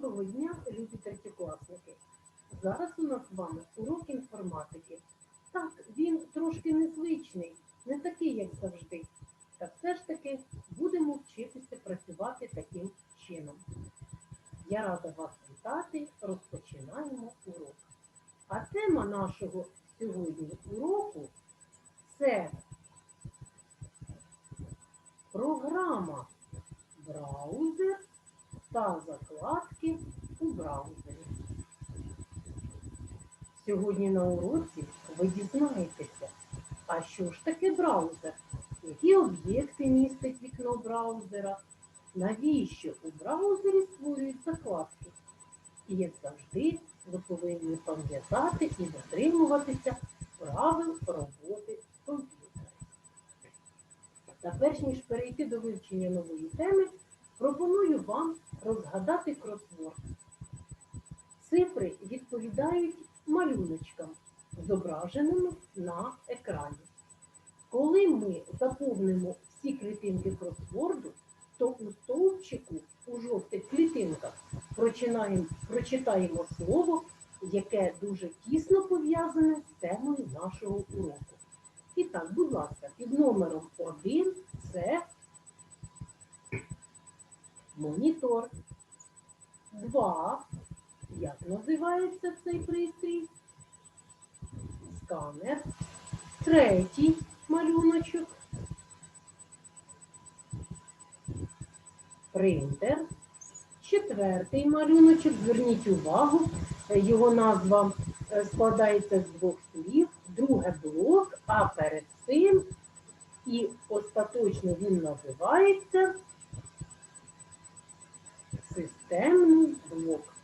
Доброго дня, любі третєкласники. Зараз у нас з вами урок інформатики. Так, він трошки незвичний, не такий, як завжди. Та все ж таки будемо вчитися працювати таким чином. Я рада вас вітати, розпочинаємо урок. А тема нашого сьогодні уроку це програма браузер та закладки у браузері. Сьогодні на уроці ви дізнаєтеся, а що ж таке браузер, які об'єкти містить вікно браузера, навіщо у браузері створюють закладки. І як завжди, ви повинні пам'ятати і дотримуватися правил роботи комп'ютера. Та перш ніж перейти до вивчення нової теми, пропоную вам розгадати кросворд. Цифри відповідають малюночкам, зображеним на екрані. Коли ми заповнимо всі клітинки кросворду, то у стовпчику у жовтих клітинках прочитаємо слово, яке дуже тісно пов'язане з темою нашого уроку. І так, будь ласка, під номером 1 це монітор. 2. Як називається цей пристрій? Сканер. Третій малюночок. Принтер. Четвертий малюночок. Зверніть увагу, його назва е, складається з двох слів. Друге блок, а перед цим і остаточно він називається системний блок.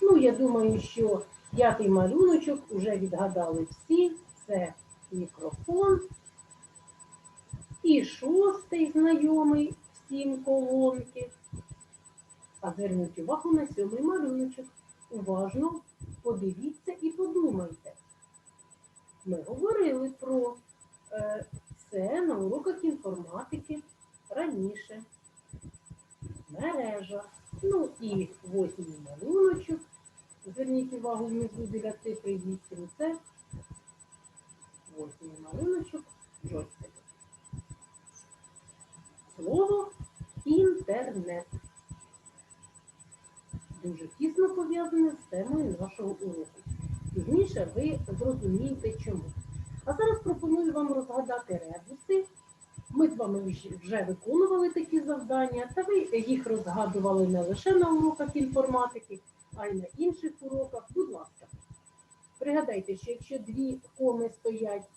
Ну, я думаю, що п'ятий малюночок уже відгадали всі. Це мікрофон. І шостий знайомий всім колонки. А зверніть увагу на сьомий малюночок. Уважно подивіться і подумайте. Ми говорили про е, це на уроках інформатики раніше. Мережа. Ну і восьмий малюночок. Зверніть увагу внизу біля цифри 8. Це восьмий малюночок джойстик. Слово інтернет. Дуже тісно пов'язане з темою нашого уроку. Пізніше ви зрозумієте чому. А зараз пропоную вам розгадати ребуси. Ми з вами вже- виконували такі завдання, та ви їх розгадували не лише на уроках інформатики, а й на інших уроках. Будь ласка, пригадайте, що якщо дві коми стоять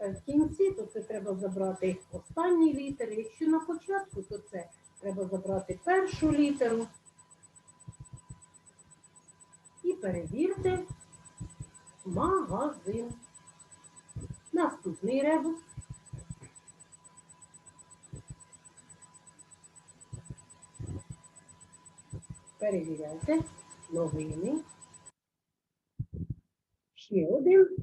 е, в кінці, то це треба забрати останні літери. Якщо на початку, то це треба забрати першу літеру. І перевірте магазин. Наступний ребус. Перевіряйте новини. Ще один.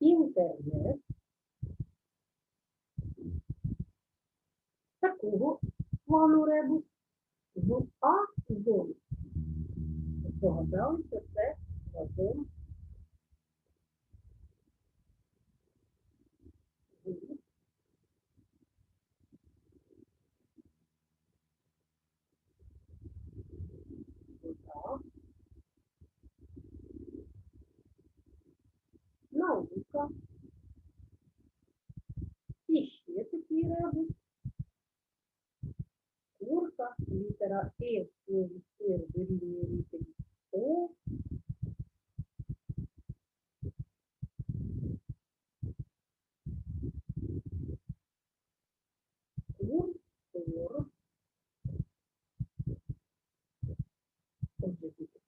Інтернет. Такого плану ребус. В А зоні. Здогадалися, це вазон. Гуд. Вода. Наука. І ще такий ребус. Курка, літера Е в слові «сир» дорівнює літері О. Курсор. Отже, діти,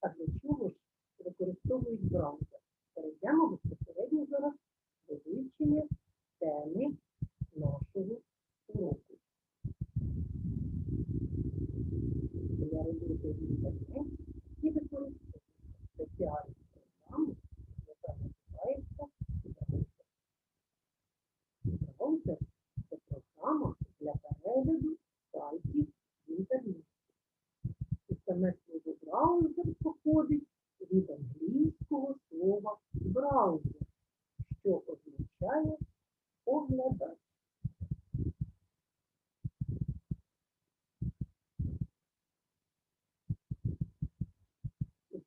а для чого ж використовують браузер? Перейдемо безпосередньо зараз до вивчення теми нашого уроку. Я роблю в інтернеті і використовують спеціальні Браузер походить від англійського слова браузер, що означає оглядач.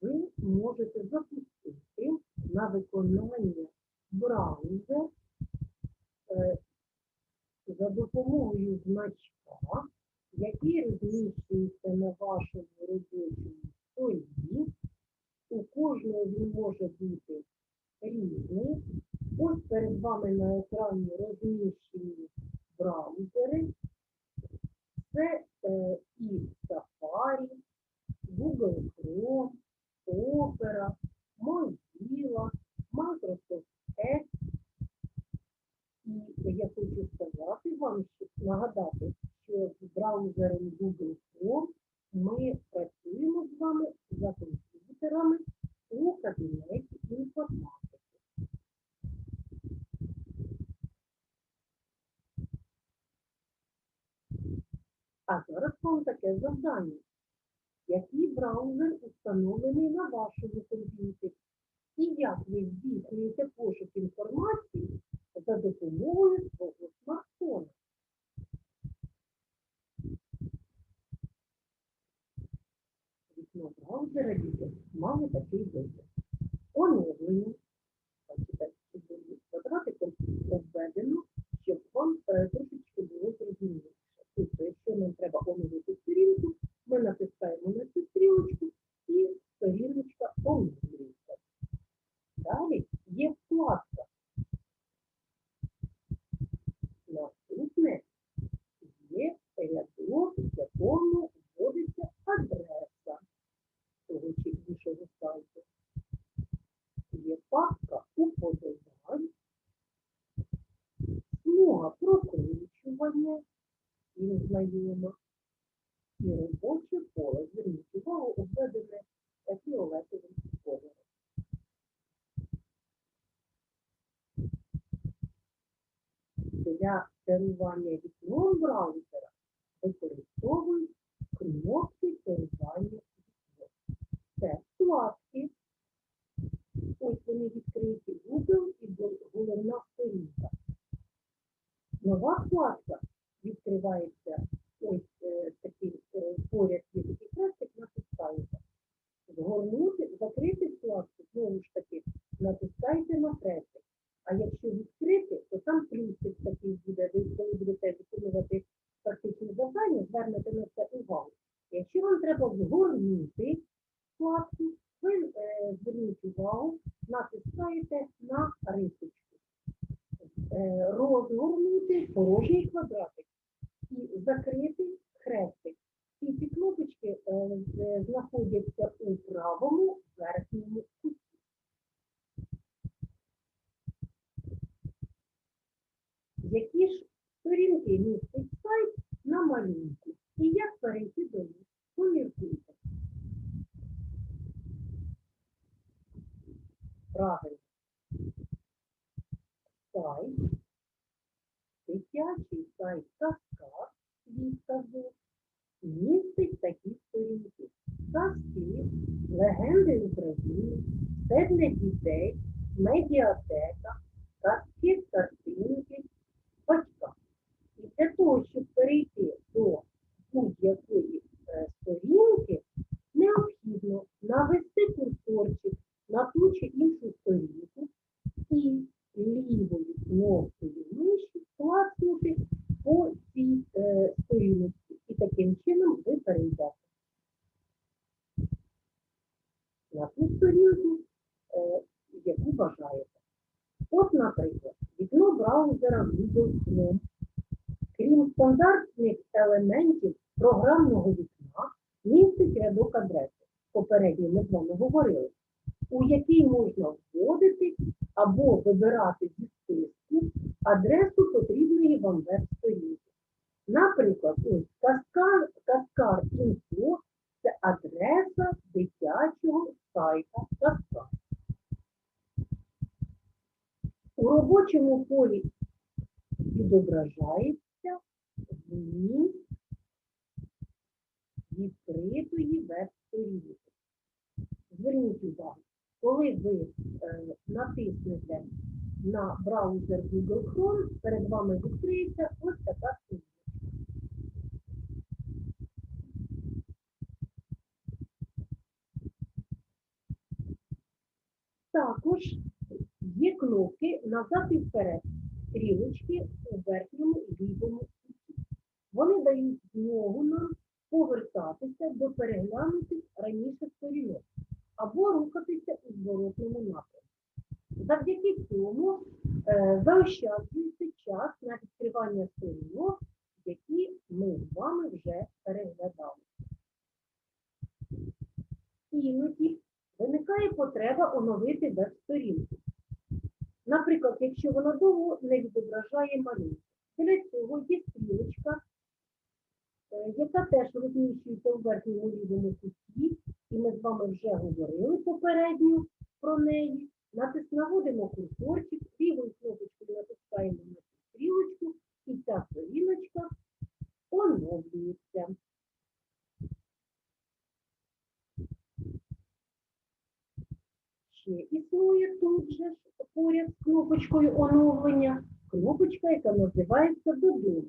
Ви можете запустити на виконання браузер е, за допомогою значка, який розміщується на вашому робочому столі. У кожного він може бути різний. Ось перед вами на екрані розміщені браузери. Це е, і Safari, Google Chrome, Opera, Mozilla, Microsoft Edge. І я хочу сказати вам, що нагадати, що з браузером Google Chrome ми працюємо з вами за комп'ютерами у кабінеті інформатики. А зараз вам таке завдання. Браузер установлений на вашому комп'ютері? І як ви здійснюєте пошук інформації за допомогою свого смартфона? Вікно браузера діти має такий вигляд. Оновлення. Бачите, квадратиком обведено, щоб вам е, трошечки було зрозуміліше. Тобто, якщо нам треба оновити сторінку, ми натискаємо на цю стрілочку і сторіночка оновлюється. Далі є вкладка. Наступне є рядок, в якому вводиться адреса того чи іншого сайту. Є папка уподобань, смуга прокручування і знайома, і робоче поле. Зверніть увагу, обведене фіолетовим кольором. Для керування вікном браузера використовують кнопки керування вікном. Це вкладки. Ось вони відкриті Google і головна сторінка. Нова вкладка відкривається Якщо треба згорнути вкладку, ви е, зверніть увагу, натискаєте на рисочку. Е, розгорнути порожній квадратик і закрити хрестик. І ці кнопочки е, знаходяться у правому верхньому куті. Які ж сторінки містить сайт на малюнку? І як перейти до них? Поміркуйте. Правильно. Сайт, дитячий сайт Каскад, відказу, містить такі сторінки. Казки, легенди України, все для дітей, медіатека, казки, картинки, батька. І для того, щоб перейти до будь-якої е, сторінки, необхідно навести курсорчик на ту чи іншу сторінку і лівою кнопкою миші класнути по цій е, сторінці. І таким чином ви перейдете на ту сторінку, е, яку бажаєте. От, наприклад, вікно браузера Google Chrome. Крім стандартних елементів програмного вікна, містить рядок адреси. Попередньо ми з вами говорили, у який можна вводити або вибирати зі списку адресу потрібної вам веб-сторінки. Наприклад, ось це адреса дитячого сайта Каскар. У робочому полі відображається вміст відкритої веб-сторінки. коли ви е, натиснете на браузер Google Chrome, перед вами відкриється ось така сторінка. Також є кнопки назад і вперед, стрілочки у верхньому лівому куті. Вони дають змогу нам повертатися до переглянутих раніше сторінок або рухатися у зворотному напрямку. Завдяки цьому е, заощаджується час на відкривання сторінок, які ми з вами вже переглядали. Іноді виникає потреба оновити веб-сторінку. Наприклад, якщо вона довго не відображає малюнку. Для цього є стрілочка, е, яка теж розміщується у верхньому лівому куті, і ми з вами вже говорили попередньо про неї. Наводимо курсорчик, лівою кнопочкою натискаємо на цю стрілочку, і ця сторіночка оновлюється. Ще існує тут же ж поряд з кнопочкою оновлення, кнопочка, яка називається додому.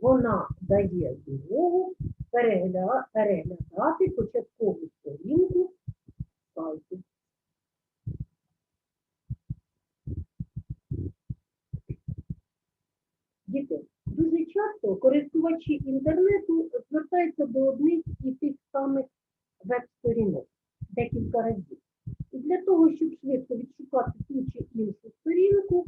Вона дає змогу переглядати початкову сторінку сайту. Діти, дуже часто користувачі інтернету звертаються до одних і тих самих веб-сторінок декілька разів. І для того, щоб швидко відшукати ту чи іншу сторінку,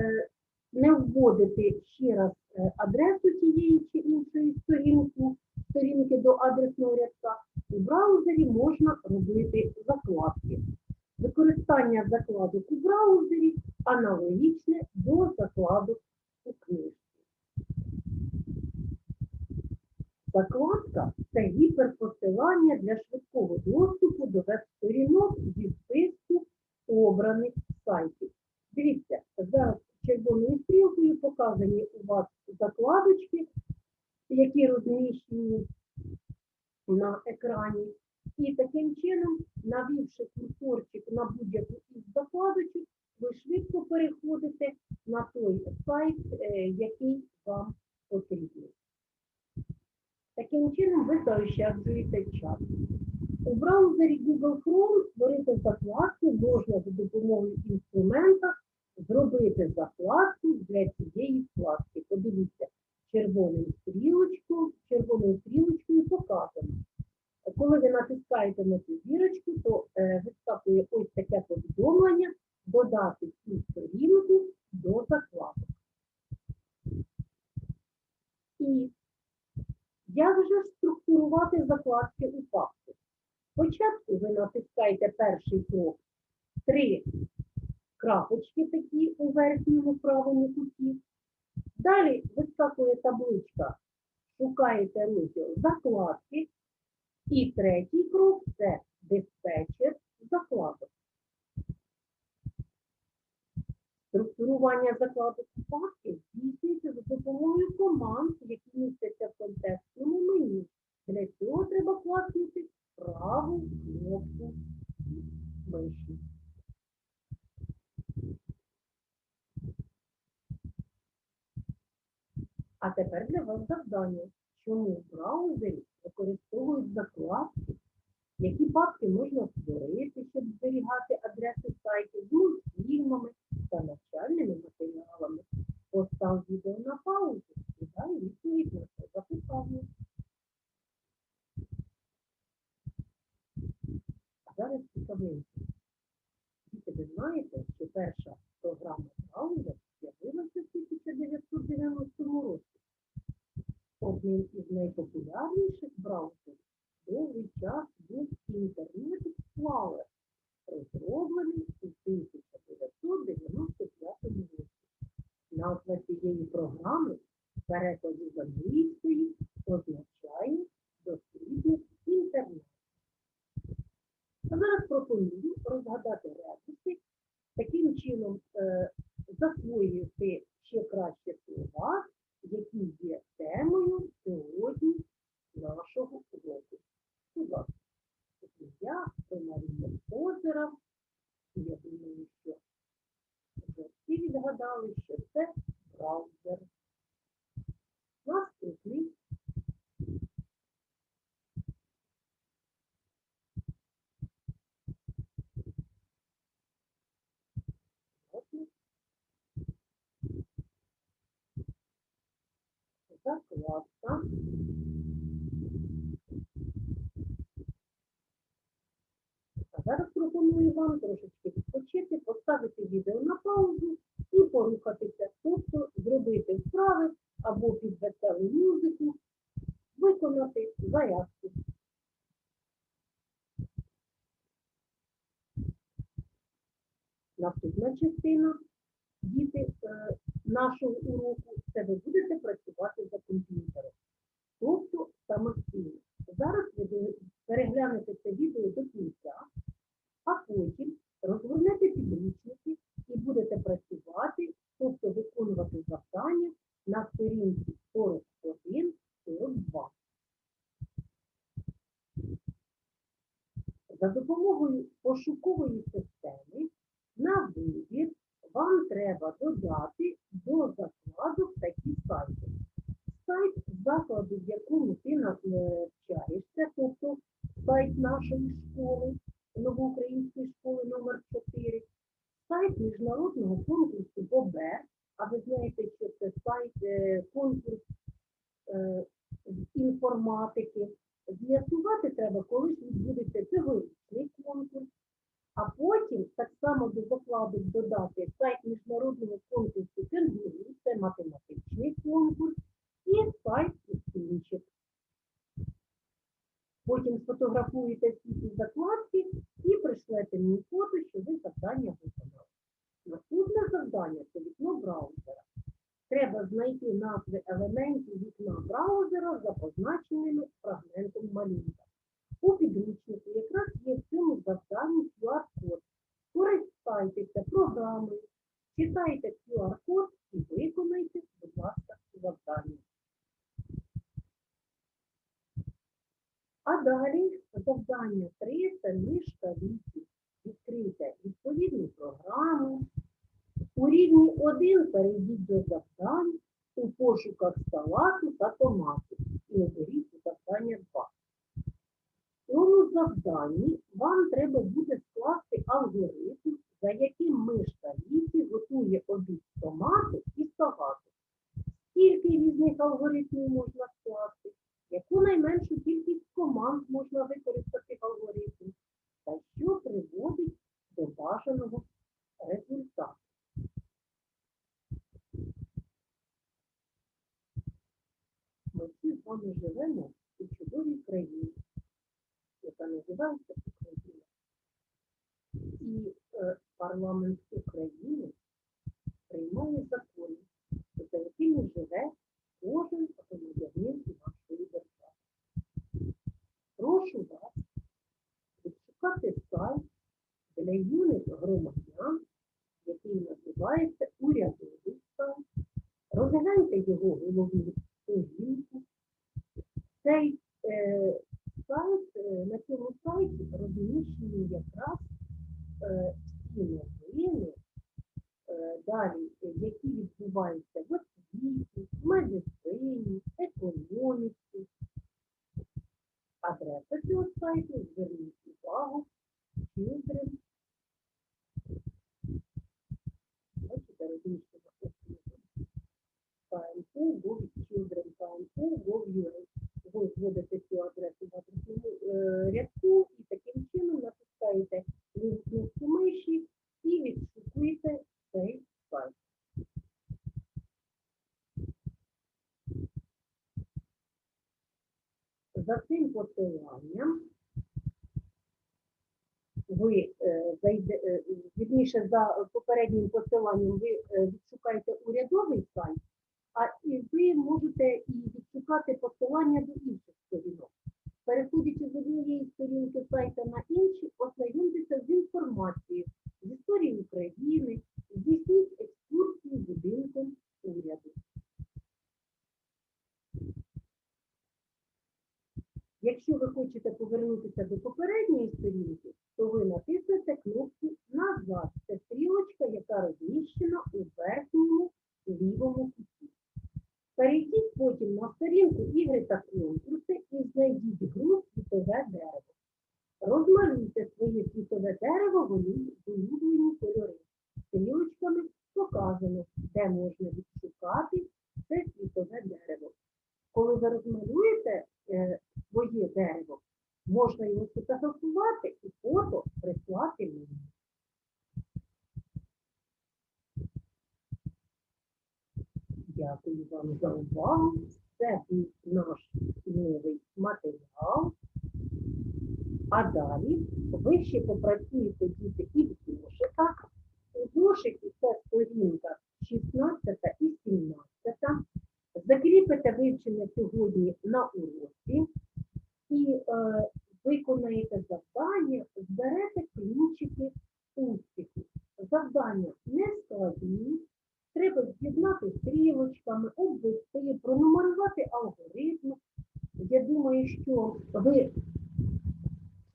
е, не вводити ще раз е, адресу тієї чи іншої сторінки, сторінки до адресного рядка, у браузері можна робити закладки. Використання закладок у браузері аналогічне до закладок у книжці. Закладка це гіперпосилання для швидкого доступу до веб-сторінок зі списку обраних сайтів. Дивіться, зараз червоною стрілкою показані у вас закладочки, які розміщені на екрані. І таким чином, навівши курсорчик на будь-яку із закладочок, ви швидко переходите на той сайт, е, який вам потрібен. Таким чином ви заощаджуєте час. У браузері Google Chrome створити закладку можна за допомогою інструмента зробити закладку для цієї вкладки. Подивіться, червоною стрілочкою, червоною стрілочкою показано. Коли ви натискаєте на цю зірочку, то е, вискакує ось таке повідомлення додати цю сторінку до закладок. І як же ж структурувати закладки у папку? Спочатку ви натискаєте перший крок три крапочки такі у верхньому правому куті. Далі вискакує табличка, шукаєте розділ закладки. І третій крок це диспетчер закладок. Структурування закладок папки здійснюється за допомогою команд, які містяться в контекстному меню. Для цього треба класнути праву кнопку миші. А тепер для вас завдання, чому браузері використовують закладки, які папки можна створити, щоб зберігати адреси сайтів з мультфільмами та навчальними матеріалами. Постав відео на паузу і дай відповідь на це запитання. А зараз цікавинки. Діти, ви знаєте, що перша програма браузер з'явилася в 1990 році. Одним із найпопулярніших браузерів довгий час був інтернет Explorer, розроблений у 1995 році. Назва цієї програми в перекладі з англійської означає дослідник інтернету. А зараз пропоную розгадати ребуси, таким чином е, засвоювати ще краще слова, які є темою сьогодні нашого уроку. Будь ласка, я Марія Озера, І я думаю, що вже всі відгадали, що це браузер. Наступний. Закладка. А зараз пропоную вам трошечки відпочити, поставити відео на паузу і порухатися, тобто зробити вправи або під музику, виконати зарядку. Наступна частина діти е, нашого уроку це ви будете працювати за комп'ютером, тобто самостійно. Зараз ви переглянете це відео до кінця, а потім розгорнете підручники і будете працювати, тобто виконувати завдання на сторінці 41-42. За допомогою пошукової системи на вибір вам треба додати до закладу такі сайти. Сайт закладу, в якому ти навчаєшся, тобто сайт нашої школи, новоукраїнської школи номер 4 сайт міжнародного конкурсу БОБЕР, а ви знаєте, що це сайт е, конкурс е, інформатики. З'ясувати треба, коли ж відбудеться цьогорічний конкурс, а потім так само до закладу додати сайт міжнародного конкурсу «Кенгуру», це математичний конкурс, і сайт «Інших». Потім сфотографуєте всі ці закладки і пришлете мені фото, що ви завдання виконали. Наступне завдання це вікно браузера. Треба знайти назви елементів вікна браузера за позначеними фрагментом малюнка. У підручнику якраз є в цьому завданні QR-код. Користайтеся програмою, читайте QR-код і виконайте, будь ласка, завдання. А далі завдання 3 це мишка віці. Відкрийте відповідну. У рівні 1 перейдіть до завдань у пошуках салату та томату і оберіть завдання 2. В цьому завданні вам треба буде скласти алгоритм, за яким мишка віці готує обід томату і салату. Скільки різних алгоритмів можна скласти? яку найменшу кількість команд можна використати в алгоритмі, та що приводить до бажаного результату. Ми всі з вами живемо у чудовій країні, яка називається Україна. І е, парламент України приймає закони, за якими живе кожен громадянин нашої держави. Прошу вас відшукати сайт для юних громадян, який називається урядовий сайт. Розгляньте його головну сторінку. Цей е, сайт, е, на цьому сайті розміщені якраз е, всі новини, е, далі, е, які відбуваються в освіті, медицині, економіці. Адреса цього сайту, зверніть увагу, Children. KMU, Ви вводите цю адресу в адресному е, рядку і таким чином натискаєте кнопку миші і відшукуєте цей сайт. За цим посиланням ви е, зайде, е, вірніше, за попереднім посиланням ви відшукаєте урядовий сайт, а і ви можете і відшукати посилання до інших сторінок. Переходячи з однієї сторінки сайта на інші, ознайомтеся з інформацією з історії України, здійсніть екскурсію будинком уряду. Якщо ви хочете повернутися до попередньої сторінки, то ви натиснете кнопку Назад. дерево в улю- в улюблені кольори. Стрілочками показано, де можна відшукати це світове дерево. Коли ви розмалюєте е, своє дерево, можна його сфотографувати і фото прислати мені. Дякую вам за увагу. Це був наш новий матеріал. А далі ви ще попрацюєте діти і в зошитах. У зошиті це сторінка 16 і 17. Закріпите вивчене сьогодні на уроці і е, виконаєте завдання, зберете ключики успіху. Завдання не складні, треба з'єднати стрілочками, обвести, пронумерувати алгоритм. Я думаю, що ви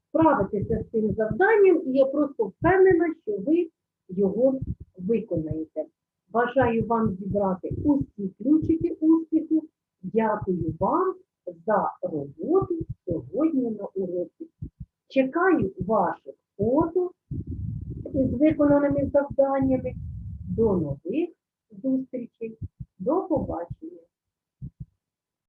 справитеся з цим завданням, і я просто впевнена, що ви його виконаєте. Бажаю вам зібрати усі ключики успіху. Дякую вам за роботу сьогодні. Чекаю ваших фото із виконаними завданнями. До нових зустрічей. До побачення.